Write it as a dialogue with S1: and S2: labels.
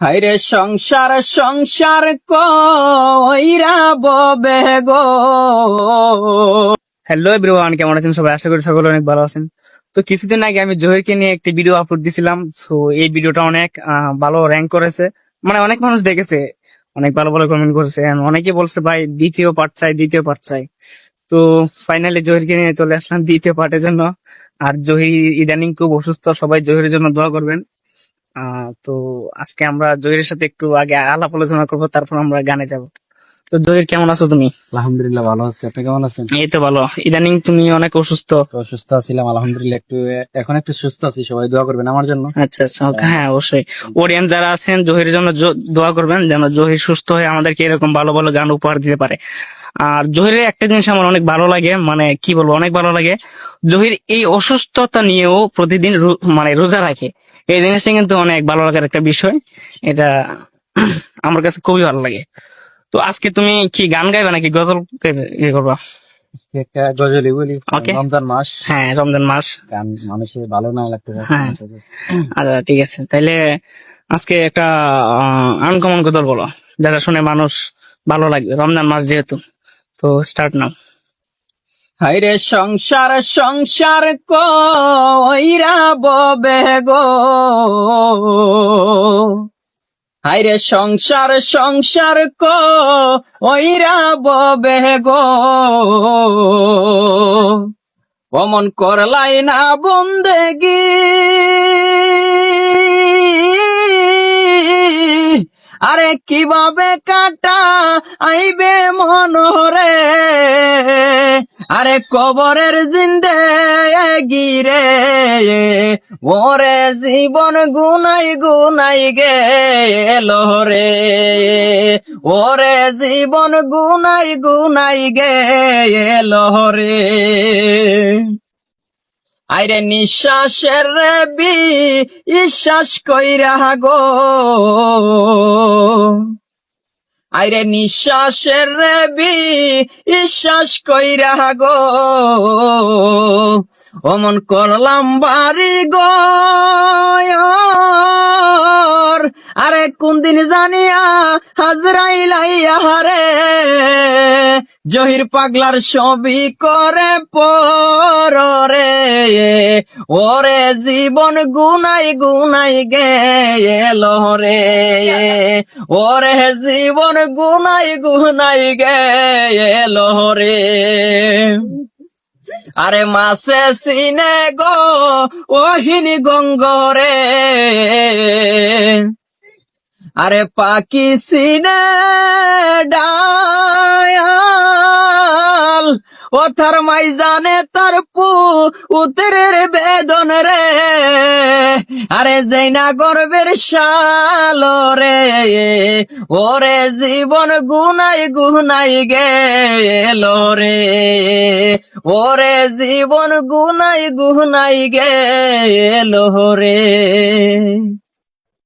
S1: হাইরে সংসার সংসার কইরা ববে গো। হ্যালো এভরিওয়ান কেমন আছেন সবাই? আশা করি সকলে অনেক ভালো আছেন। তো কিছুদিন আগে আমি জহিরকে নিয়ে একটি ভিডিও আপলোড দিছিলাম। সো এই ভিডিওটা অনেক ভালো র্যাঙ্ক করেছে। মানে অনেক মানুষ দেখেছে। অনেক ভালো ভালো কমেন্ট করেছে। অনেকে বলছে, ভাই, দ্বিতীয় পার্ট চাই, দ্বিতীয় পার্ট চাই। তো ফাইনালি জহিরকে নিয়ে চলে আসলাম দ্বিতীয় পার্টের জন্য। আর জহির ইদানিং খুব অসুস্থ। সবাই জহিরের জন্য দোয়া করবেন। তো আজকে আমরা জহিরের সাথে একটু আগে আলাপ আলোচনা করব তারপর আমরা গানে যাব। তো জহির কেমন আছো তুমি?
S2: আলহামদুলিল্লাহ ভালো আছি। আপনি কেমন আছেন?
S1: এই তো ভালো। ইদানিং তুমি অনেক অসুস্থ।
S2: অসুস্থ আছিলাম আলহামদুলিল্লাহ। একটু এখন একটু সুস্থ আছি সবাই দোয়া করবেন আমার জন্য।
S1: আচ্ছা আচ্ছা হ্যাঁ। অবশ্যই। অডিয়েন্স যারা আছেন জহিরের জন্য দোয়া করবেন যেন জহির সুস্থ হয়ে আমাদেরকে এরকম ভালো ভালো গান উপহার দিতে পারে। আর জহিরের একটা জিনিস আমার অনেক ভালো লাগে মানে কি বলব অনেক ভালো লাগে। জহির এই অসুস্থতা নিয়েও প্রতিদিন মানে রোজা রাখে। এই জিনিসটা কিন্তু অনেক ভালো লাগার একটা বিষয়। এটা আমার কাছে খুবই ভালো লাগে। তো আজকে তুমি কি গান গাইবে নাকি গজল ইয়ে করবা?
S2: একটা গজলি বলি রমজান মাস।
S1: হ্যাঁ রমজান মাস।
S2: গান মানুষের ভালো না লাগতে
S1: হ্যাঁ। আচ্ছা ঠিক আছে। তাইলে আজকে একটা আনকমন গজল বলো। যারা শুনে মানুষ ভালো লাগবে। রমজান মাস যেহেতু তো স্টার্ট নাও। হাইরে সংসার সংসার কইরা ববে গো। হাইরে সংসার সংসার কইরা ববে গো। অমন করলাই না বন্দেগি। আরে কীভাবে কাটা আইবে মনরে? আরে কবরের জিন্দে গিরে ওরে জীবন গুনাই গুনাই গে রে। ওরে জীবন গুনাই গুনাই গে রে। আইরে নিঃশ্বাসের বি বিশ্বাস কইরা গো। আইরে নিঃশ্বাসের রে বি বিশ্বাস কইরা গো। অমন করলাম বাড়ি গো আরে কোন দিন জানিয়া হাজরাইলাইয়া রে জহির পাগলার ছবি করে পরে ওরে জীবন গুনাই গুনাই গে রে। ওরে জীবন গুনাই গুনাই গে রে। আরে মাসে সিনে গো, ওহিনী গঙ্গরে। আরে পাকি সিনে ডায়াল ও মাই জানে তার পু উতরের বেদন রে। আরে জৈনা গর্বের শাল রে। ওরে জীবন গুনাই গুনাই গেল রে। ওরে জীবন গুনাই গুনাই গেল রে।